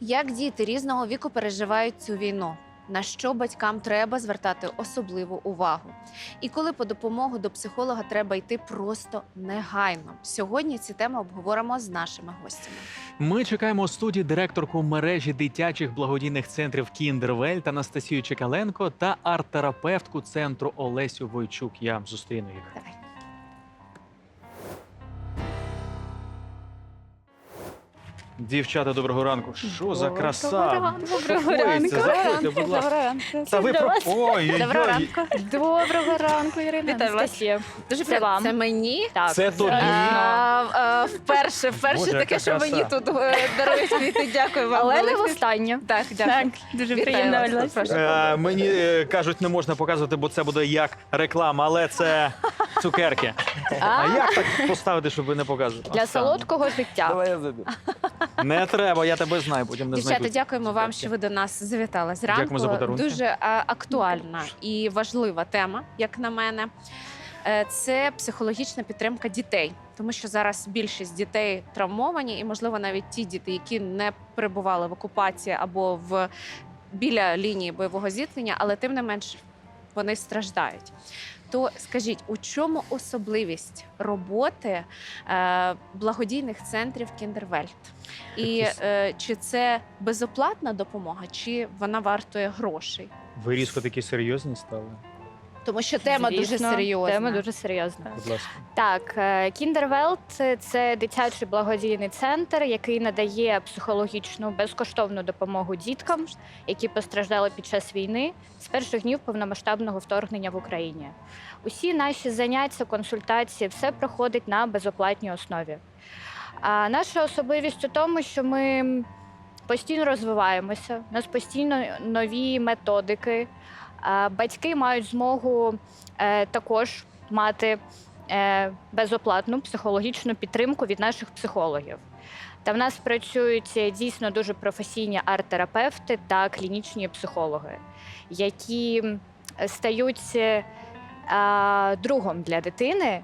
Як діти різного віку переживають цю війну? На що батькам треба звертати особливу увагу? І коли по допомогу до психолога треба йти просто негайно? Сьогодні ці теми обговоримо з нашими гостями. Ми чекаємо у студії директорку мережі дитячих благодійних центрів Кіндервельт Анастасію Чекаленко та арт-терапевтку центру Олесю Войчук. Я зустріну їх. Давай. Дівчата, доброго ранку. Що за Доброго ранку. Заходьте, заходьте, будь ласка. Та ви про ой, Доброго ой. ранку. Доброго ранку, Ірина. Вітаю вас. Анастасія. Дуже Це вам. Це мені. Так. Це тобі. А, е, вперше, вперше Боже, таке, що мені тут е, дарують квіти. Дякую вам. Але не велике. востаннє. Так, дякую. дуже Вітаю приємно. вас. Олесь. Прошу. Е, мені е, кажуть, не можна показувати, бо це буде як реклама, але це цукерки. А як так поставити, щоб ви не показували? Для солодкого життя. Давай я заберу. Не треба, я тебе знаю, потім не Дівчата, дякуємо вам, що ви до нас завітали зранку. Дякуємо за подарунки. Дуже е, актуальна і важлива тема, як на мене. Е, Це психологічна підтримка дітей, тому що зараз більшість дітей травмовані, і можливо навіть ті діти, які не перебували в окупації або в біля лінії бойового зіткнення, але тим не менш вони страждають. То скажіть, у чому особливість роботи е, благодійних центрів Кіндервельт? І е, чи це безоплатна допомога, чи вона вартує грошей? Ви різко такі серйозні стали. Тому що тема дуже Звісно, серйозна. Тема дуже серйозна. Будь ласка. Так, Кіндервелт це дитячий благодійний центр, який надає психологічну безкоштовну допомогу діткам, які постраждали під час війни з перших днів повномасштабного вторгнення в Україні. Усі наші заняття, консультації, все проходить на безоплатній основі. А наша особливість у тому, що ми постійно розвиваємося, у нас постійно нові методики. Батьки мають змогу е, також мати е, безоплатну психологічну підтримку від наших психологів. Та в нас працюють е, дійсно дуже професійні арт-терапевти та клінічні психологи, які стають другом для дитини,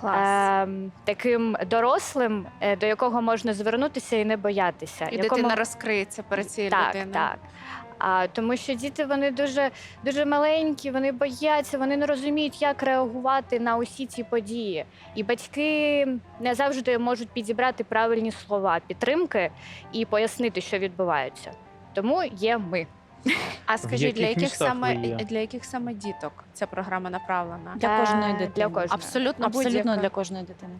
Клас. е, таким дорослим, е, до якого можна звернутися і не боятися. і якому- дитина розкриється перед цією так, людиною. так. А, тому що діти вони дуже, дуже маленькі, вони бояться, вони не розуміють, як реагувати на усі ці події. І батьки не завжди можуть підібрати правильні слова підтримки і пояснити, що відбувається. Тому є ми. А скажіть, для яких містах саме ви є? для яких саме діток ця програма направлена? Для Е, кожної Для кожної. Абсолютно, Абсолютно будь-яка. для кожної дитини.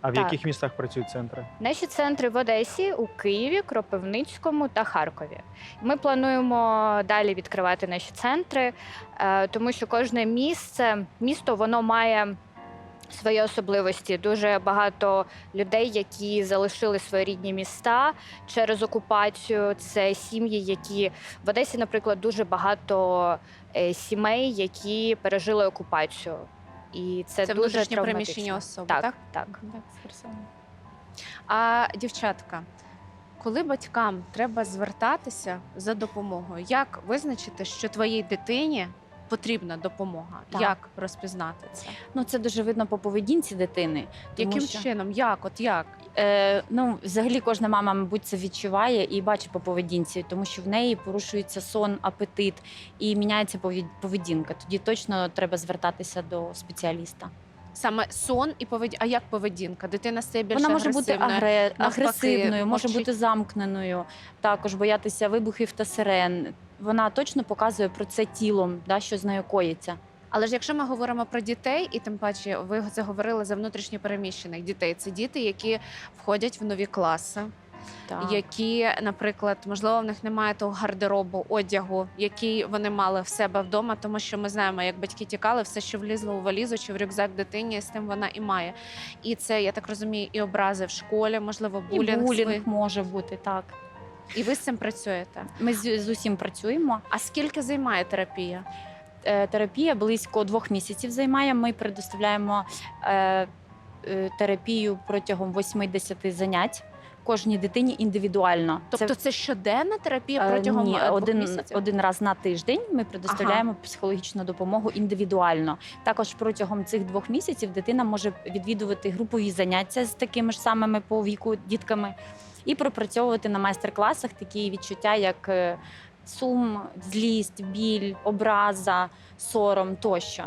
А в Так. яких містах працюють центри? Наші центри в Одесі, у Києві, Кропивницькому та Харкові. Ми плануємо далі відкривати наші центри, е, тому що кожне місце, місто воно має. Свої особливості дуже багато людей, які залишили свої рідні міста через окупацію. Це сім'ї, які в Одесі, наприклад, дуже багато е, сімей, які пережили окупацію, і це, Це дуже травматично. переміщені особи, Так, так? так. А дівчатка, коли батькам треба звертатися за допомогою, як визначити, що твоїй дитині потрібна допомога? Так. Як розпізнати це? Ну це дуже видно по поведінці дитини. Тому Яким що, чином? Як? От як? Е, ну, взагалі, кожна мама, мабуть, це відчуває і бачить по поведінці, тому що в неї порушується сон, апетит і міняється повід- поведінка. Тоді точно треба звертатися до спеціаліста. Саме сон і поведінка. А як поведінка? Дитина стає більш Вона може бути агресивною. агре... навпаки, агресивною, може мовчить. бути замкненою, також боятися вибухів та сирен. Вона точно показує про це тілом, да, що з нею коїться. Але ж якщо ми говоримо про дітей, і тим паче ви заговорили за внутрішньо переміщених дітей, це діти, які входять в нові класи, Так. які, наприклад, можливо, в них немає того гардеробу, одягу, який вони мали в себе вдома, тому що ми знаємо, як батьки тікали, все, що влізло у валізу чи в рюкзак дитині, з тим вона і має. І це, я так розумію, і образи в школі, можливо, І булінг. булінг свій. може бути так. І ви з цим працюєте. Ми з, з усім працюємо. А скільки займає терапія? Е, Терапія близько двох місяців займає. Ми предоставляємо е, е, терапію протягом 80 занять кожній дитині індивідуально. Тобто це, щоденна терапія Е, протягом Ні, е, один, місяців? один раз на тиждень ми предоставляємо психологічну допомогу індивідуально. Також протягом цих двох місяців дитина може відвідувати групові заняття з такими ж самими по віку дітками. І пропрацьовувати на майстер-класах такі відчуття, як е, сум, злість, біль, образа, сором тощо.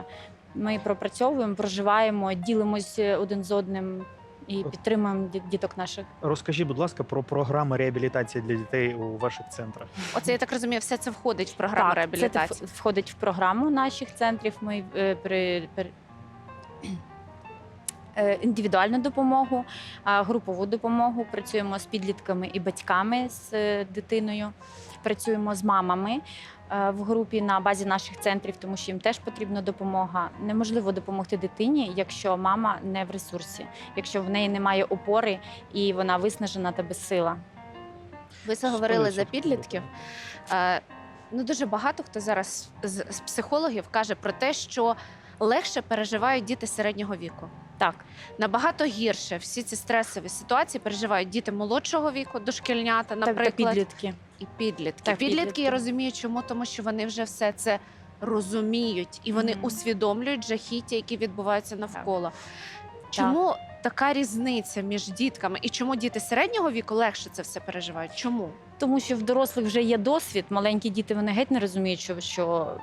Ми пропрацьовуємо, проживаємо, ділимось один з одним і підтримуємо діток наших. Розкажіть, будь ласка, про програми реабілітації для дітей у ваших центрах. Оце я так розумію, все це входить в програму так, реабілітації. Це входить в програму наших центрів. Ми е, при, при е, індивідуальну допомогу, групову допомогу. Працюємо з підлітками і батьками з е, дитиною. Працюємо з мамами е, в групі на базі наших центрів, тому що їм теж потрібна допомога. Неможливо допомогти дитині, якщо мама не в ресурсі, якщо в неї немає опори і вона виснажена та безсила. Ви заговорили за 100% підлітків. Е, Ну, дуже багато хто зараз з психологів каже про те, що легше переживають діти середнього віку. Так, Набагато гірше всі ці стресові ситуації переживають діти молодшого віку, дошкільнята, так та наприклад, підлітки. і підлітки. Так, підлітки, підлітки. я розумію, чому, тому що вони вже все це розуміють і вони Мгм. усвідомлюють жахіття, які відбуваються навколо. Чому така різниця між дітками і чому діти середнього віку легше це все переживають? Чому? Тому що в дорослих вже є досвід. Маленькі діти вони геть не розуміють, що, що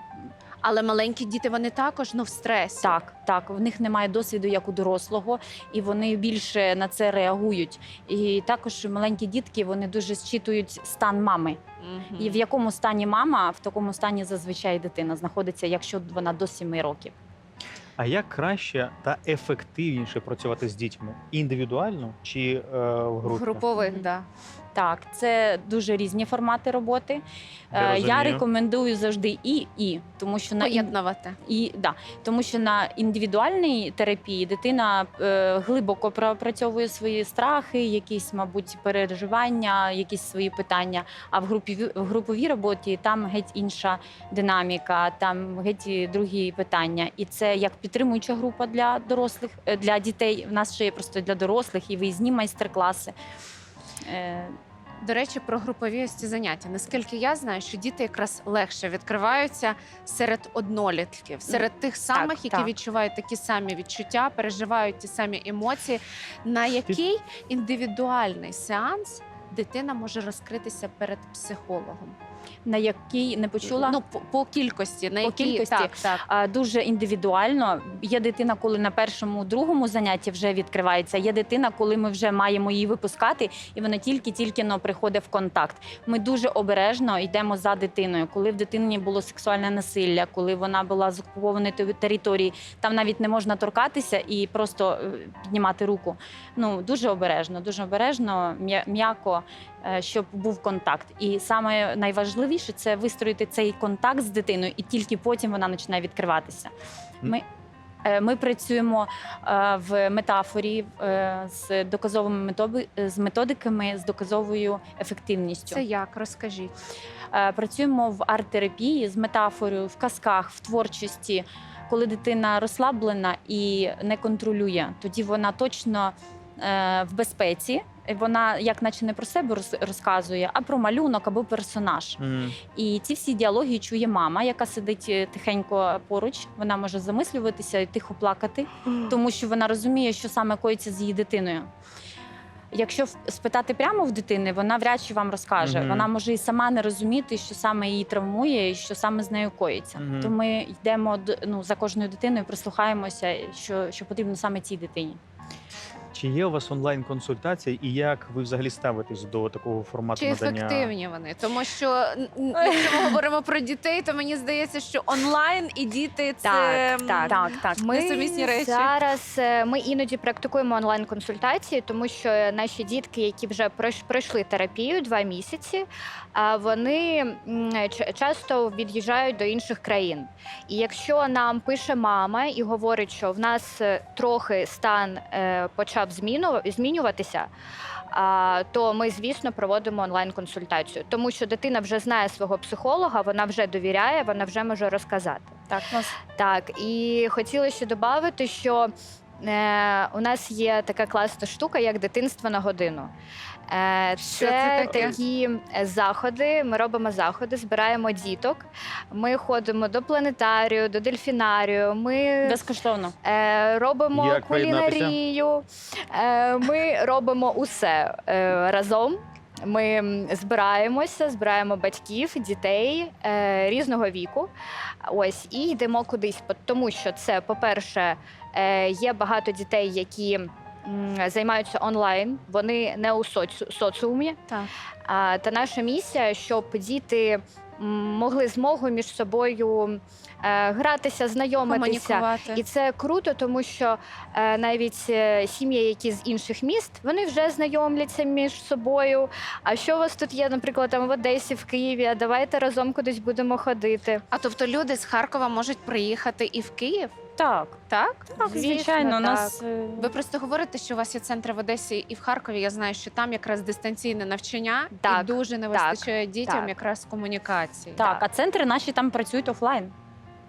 Але маленькі діти вони також ну в стресі. так, так, в них немає досвіду як у дорослого, і вони більше на це реагують. І також маленькі дітки вони дуже зчитують стан мами. Мгм. І в якому стані мама, в такому стані зазвичай дитина знаходиться, якщо вона до 7 років. А як краще та ефективніше працювати з дітьми? Індивідуально чи е, В групі? групових, да. Так, це дуже різні формати роботи. Я Е, Я рекомендую завжди і і, тому що на поєднувати. І да, тому що на індивідуальній терапії дитина е, глибоко пропрацьовує свої страхи, якісь, мабуть, переживання, якісь свої питання. А в групі в груповій роботі там геть інша динаміка, там геть другі питання. І це як підтримуюча група для дорослих, е, для дітей. У нас ще є просто для дорослих і виїзні майстер-класи. Е, До речі, про групові ось ці заняття. Наскільки я знаю, що діти якраз легше відкриваються серед однолітків, серед тих самих, які так. відчувають такі самі відчуття, переживають ті самі емоції. На який індивідуальний сеанс дитина може розкритися перед психологом? На який не почула. Ну по, по кількості, на По які кількості? так, так. А, дуже індивідуально. Є дитина, коли на першому, другому занятті вже відкривається. Є дитина, коли ми вже маємо її випускати, і вона тільки-тільки но приходить в контакт. Ми дуже обережно йдемо за дитиною. Коли в дитині було сексуальне насилля, коли вона була з окупованої території, там навіть не можна торкатися і просто е, піднімати руку. Ну дуже обережно, дуже обережно, м'я- м'яко, щоб був контакт. І саме найважливіше це вистроїти цей контакт з дитиною, і тільки потім вона починає відкриватися. Ми, е, ми працюємо е, в метафорі е, з доказовими з методиками, з доказовою ефективністю. Це як розкажіть? Е, Працюємо в арт-терапії з метафорою, в казках, в творчості. Коли дитина розслаблена і не контролює, тоді вона точно е, в безпеці. І Вона як наче не про себе роз- розказує, а про малюнок або персонаж. М. І ці всі діалоги чує мама, яка сидить е, тихенько поруч. Вона може замислюватися і тихо плакати, тому що вона розуміє, що саме коїться з її дитиною. Якщо спитати прямо в дитини, вона вряд чи вам розкаже. Мгм. Вона може і сама не розуміти, що саме її травмує, і що саме з нею коїться. Мгм. То ми йдемо ну, за кожною дитиною, прислухаємося, що, що потрібно саме цій дитині. Чи є у вас онлайн-консультації, і як ви взагалі ставитесь до такого формату Чи надання? ефективні вони? Тому що якщо ми говоримо про дітей, то мені здається, що онлайн і діти це Так, так. Так, так. Ми Несумісні речі. зараз е, ми іноді практикуємо онлайн-консультації, тому що наші дітки, які вже пройшли терапію два місяці, вони ч- часто від'їжджають до інших країн. І якщо нам пише мама і говорить, що в нас е, трохи стан е, почав зміну змінюватися. То ми, звісно, проводимо онлайн-консультацію, тому що дитина вже знає свого психолога, вона вже довіряє, вона вже може розказати. Так, нас Так, і хотіла ще додати, що у нас є така класна штука, як дитинство на годину. Е, Що це, це таке? такі е, заходи. Ми робимо заходи, збираємо діток. Ми ходимо до планетарію, до дельфінарію. Ми Безкоштовно. Е, робимо Як кулінарію, е, ми робимо усе е, разом. Ми збираємося, збираємо батьків, дітей е, різного віку. Ось і йдемо кудись, по- тому що це, по-перше, е, є багато дітей, які займаються онлайн, вони не у соці- соціумі. Так. А, та наша місія, щоб діти могли змогу між собою е, гратися, знайомитися. І це круто, тому що е, навіть е, сім'ї, які з інших міст, вони вже знайомляться між собою. А що у вас тут є, наприклад, там в Одесі, в Києві? А давайте разом кудись будемо ходити. А тобто люди з Харкова можуть приїхати і в Київ, Так, так? так, Звісно, звичайно, у так. нас е, Ви просто говорите, що у вас є центри в Одесі і в Харкові. Я знаю, що там якраз дистанційне навчання Так, і дуже не вистачає дітям так. якраз комунікації. так, а центри наші там працюють офлайн.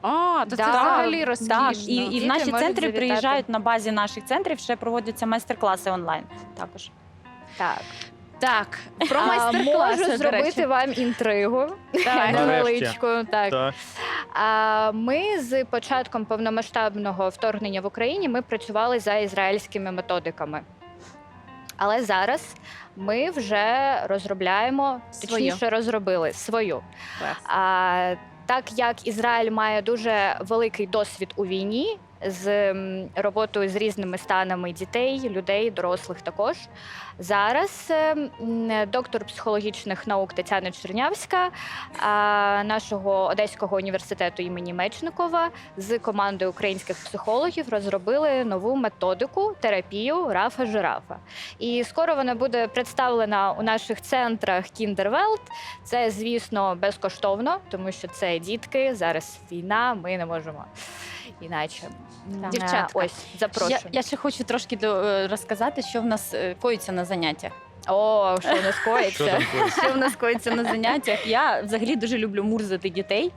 А, то це Да. взагалі розкішно. Так, і, і в наші можуть центри завітати. приїжджають на базі наших центрів, ще проводяться майстер-класи онлайн. Також Так, Так, про а, майстер-класи, можу зробити вам інтригу. Давай. невеличку. Так. Так. А ми з початком повномасштабного вторгнення в Україні ми працювали за ізраїльськими методиками. Але зараз ми вже розробляємо, Свою. точніше розробили свою. А, так як Ізраїль має дуже великий досвід у війні з роботою з різними станами дітей, людей, дорослих також. Зараз е, доктор психологічних наук Тетяна Чернявська нашого Одеського університету імені Мечникова з командою українських психологів розробили нову методику терапію Рафа Жирафа. І скоро вона буде представлена у наших центрах Кіндервелт. Це, звісно, безкоштовно, тому що це дітки. Зараз війна, ми не можемо іначе. Дівчатка, Ось, запрошую. я, я ще хочу трошки до, е, розказати, що в нас е, коїться на заняттях. О, що у нас Що коїться? там коїться? Що в нас коїться на заняттях? Я взагалі дуже люблю мурзати дітей.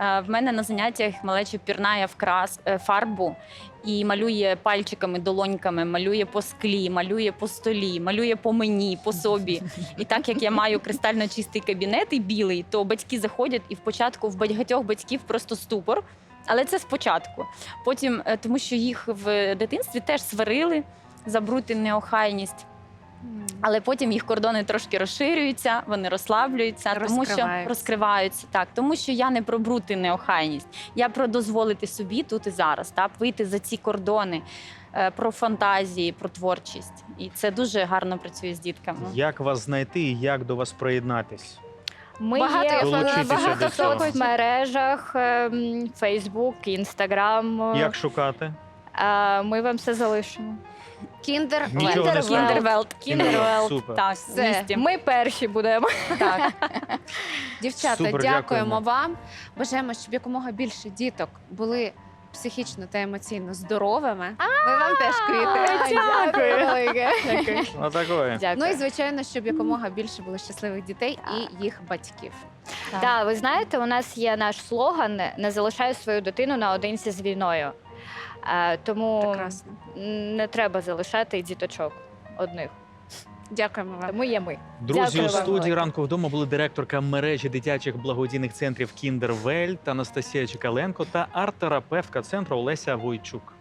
Е, В мене на заняттях малеча пірнає в крас е, фарбу і малює пальчиками, долоньками, малює по склі, малює по столі, малює по мені, по собі. І так як я маю кристально чистий кабінет і білий, то батьки заходять і в початку в багатьох батьків просто ступор. Але це спочатку. Потім, е, тому що їх в дитинстві теж сварили за брути неохайність. Але потім їх кордони трошки розширюються, вони розслаблюються, тому що Розкриваються. так, тому що я не про брути неохайність, я про дозволити собі тут і зараз, так, вийти за ці кордони, е, про фантазії, про творчість. І це дуже гарно працює з дітками. Як вас знайти і як до вас приєднатись? Ми Багато є я в Долучитися багато до цього. соцмережах, ем, Facebook, Instagram. Як шукати? Е, Ми вам все залишимо. Кіндер Нічого не Вельт. скажу. Кіндервелт, Кіндервелт, супер. Так, в Все. Ми перші будемо. Так. Дівчата, Супер, дякуємо дякуємо. вам. Бажаємо, щоб якомога більше діток були психічно та емоційно здоровими. Ми вам теж квіти. Дякую. Ну і звичайно, щоб якомога більше було щасливих дітей і їх батьків. Так. Ви знаєте, у нас є наш слоган не залишаю свою дитину наодинці з війною. Е, Тому Прекрасно. не треба залишати діточок одних. Дякуємо вам. Тому є ми. Друзі, Дякую у вам студії велике. ранку вдома були директорка мережі дитячих благодійних центрів Кіндервельт Анастасія Чекаленко та арт-терапевтка центру Олеся Войчук.